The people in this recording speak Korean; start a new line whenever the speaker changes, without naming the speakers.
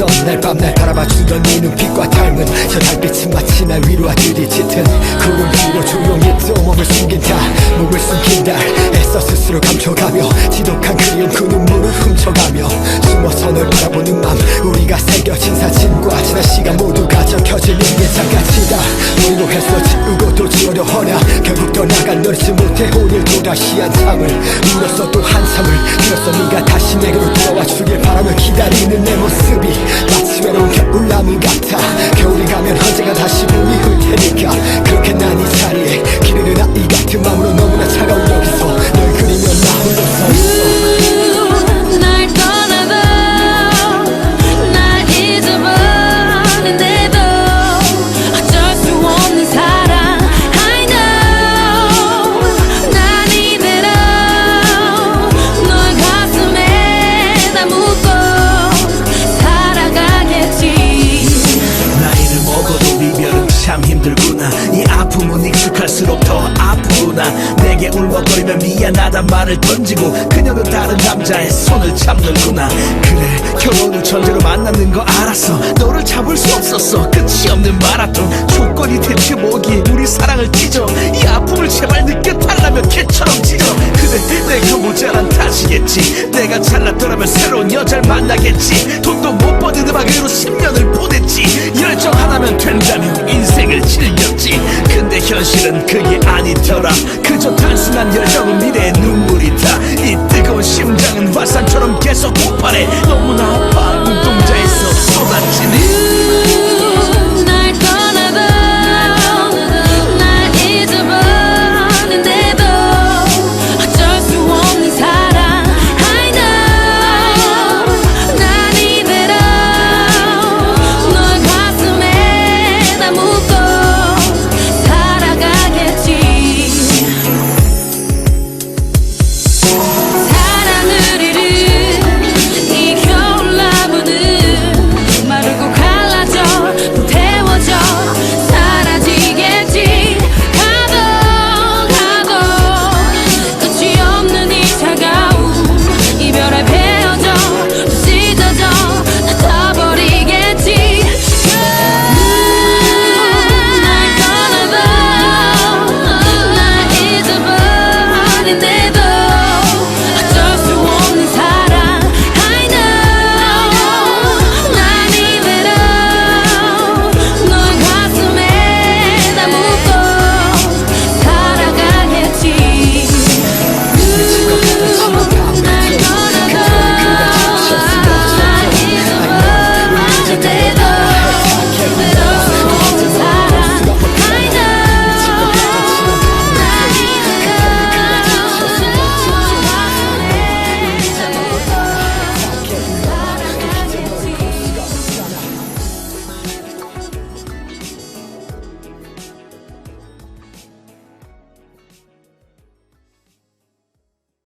있어 날밤 날 바라봐주던 네 눈빛과 닮은 저 달빛은 마치 날 위로와 뒤뒤짙은 구름 뒤로 조용히 또 몸을 숨긴 다 목을 숨긴 달. 애써 스스로 감춰가며 지독한 그리움 그 눈물을 훔쳐가며 숨어서 널 바라보는 맘 우리가 새겨진 사진과 지난 시간 모두가 적혀진 인계장같이다 위로해서 다시 한참을 울었어 또 한참을 울었어 네가 다시 내게로 돌아와 주길 바라며 기다리는 내 모습이 마치 외로운 겨울나무 같아. 겨울이 가면 언젠가 다시 봄이 올 테니까
내게 울먹거리며 미안하단 말을 던지고 그녀는 다른 남자의 손을 잡는구나. 그래 결혼을 전제로 만났는 거 알았어. 너를 잡을 수 없었어. 끝이 없는 마라톤. 조건이 대체 뭐기에 우리 사랑을 찢어. 이 아픔을 제발 느껴달라며 개처럼 찢어. 그래 내가 모자란 탓이겠지. 내가 잘났더라면 새로운 여자를 만나겠지. 돈도 못 버는 음악으로 10년을 보냈지. 열정 하나면 근데 현실은 그게 아니더라. 그저 단순한 열정은 미래의 눈물이다. 이 뜨거운 심장은 화산처럼 계속 폭발해. 너무나